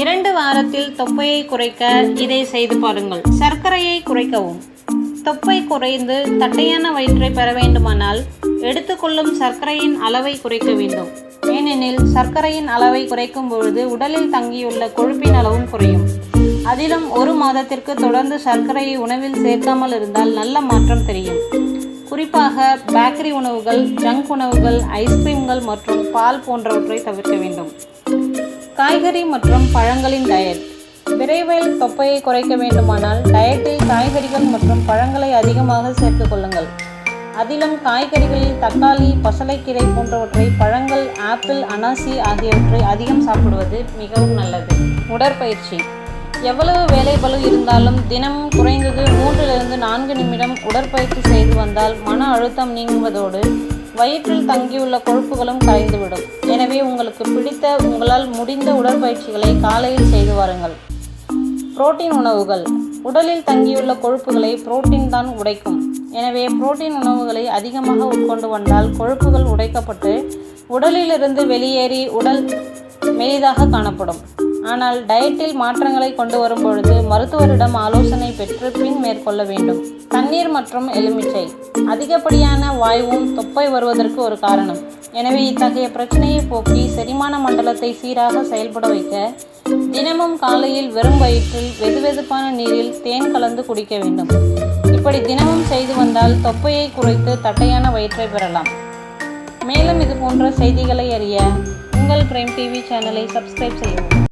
இரண்டு வாரத்தில் தொப்பையை குறைக்க இதை செய்து பாருங்கள். சர்க்கரையை குறைக்கவும். தொப்பை குறைந்து தட்டையான வயிற்றை பெற வேண்டுமானால் எடுத்துக்கொள்ளும் சர்க்கரையின் அளவை குறைக்க வேண்டும். ஏனெனில் சர்க்கரையின் அளவை குறைக்கும் பொழுது உடலில் தங்கியுள்ள கொழுப்பின் அளவும் குறையும். அதிலும் ஒரு மாதத்திற்கு தொடர்ந்து சர்க்கரையை உணவில் சேர்க்காமல் இருந்தால் நல்ல மாற்றம் தெரியும். குறிப்பாக பேக்கரி உணவுகள் ஜங்க் உணவுகள் ஐஸ்கிரீம்கள் மற்றும் பால் போன்றவற்றை தவிர்க்க வேண்டும். காய்கறி மற்றும் பழங்களின் டயட் விரைவில் தொப்பையை குறைக்க வேண்டுமானால் டயட்டில் காய்கறிகள் மற்றும் பழங்களை அதிகமாக சேர்த்துக் கொள்ளுங்கள். அதிலும் காய்கறிகளில் தக்காளி பசலைக்கீரை போன்றவற்றை பழங்கள் ஆப்பிள் அனாசி ஆகியவற்றை அதிகம் சாப்பிடுவது மிகவும் நல்லது. உடற்பயிற்சி. எவ்வளவு வேலைபளு இருந்தாலும் தினமும் குறைந்தது மூன்றிலிருந்து நான்கு நிமிடம் உடற்பயிற்சி செய்து வந்தால் மன அழுத்தம் நீங்குவதோடு வயிற்றில் தங்கியுள்ள கொழுப்புகளும் கரைந்துவிடும். எனவே உங்களுக்கு பிடித்த உங்களால் முடிந்த உடற்பயிற்சிகளை காலையில் செய்து வாருங்கள். புரோட்டீன் உணவுகள். உடலில் தங்கியுள்ள கொழுப்புகளை புரோட்டீன் தான் உடைக்கும். எனவே புரோட்டீன் உணவுகளை அதிகமாக உட்கொண்டு வந்தால் கொழுப்புகள் உடைக்கப்பட்டு உடலிலிருந்து வெளியேறி உடல் மெலிதாக காணப்படும். ஆனால் டயட்டில் மாற்றங்களை கொண்டு வரும் பொழுது மருத்துவரிடம் ஆலோசனை பெற்று பின் மேற்கொள்ள வேண்டும். தண்ணீர் மற்றும் எலுமிச்சை. அதிகப்படியான வாயுவும் தொப்பை வருவதற்கு ஒரு காரணம். எனவே இத்தகைய பிரச்சனையை போக்கி செரிமான மண்டலத்தை சீராக செயல்பட வைக்க தினமும் காலையில் வெறும் வயிற்றில் வெதுவெதுப்பான நீரில் தேன் கலந்து குடிக்க வேண்டும். இப்படி தினமும் செய்து வந்தால் தொப்பையை குறைத்து தட்டையான வயிற்றை பெறலாம். மேலும் இது போன்ற செய்திகளை அறிய உங்கள் பிரைம் டிவி சேனலை சப்ஸ்கிரைப் செய்யவும்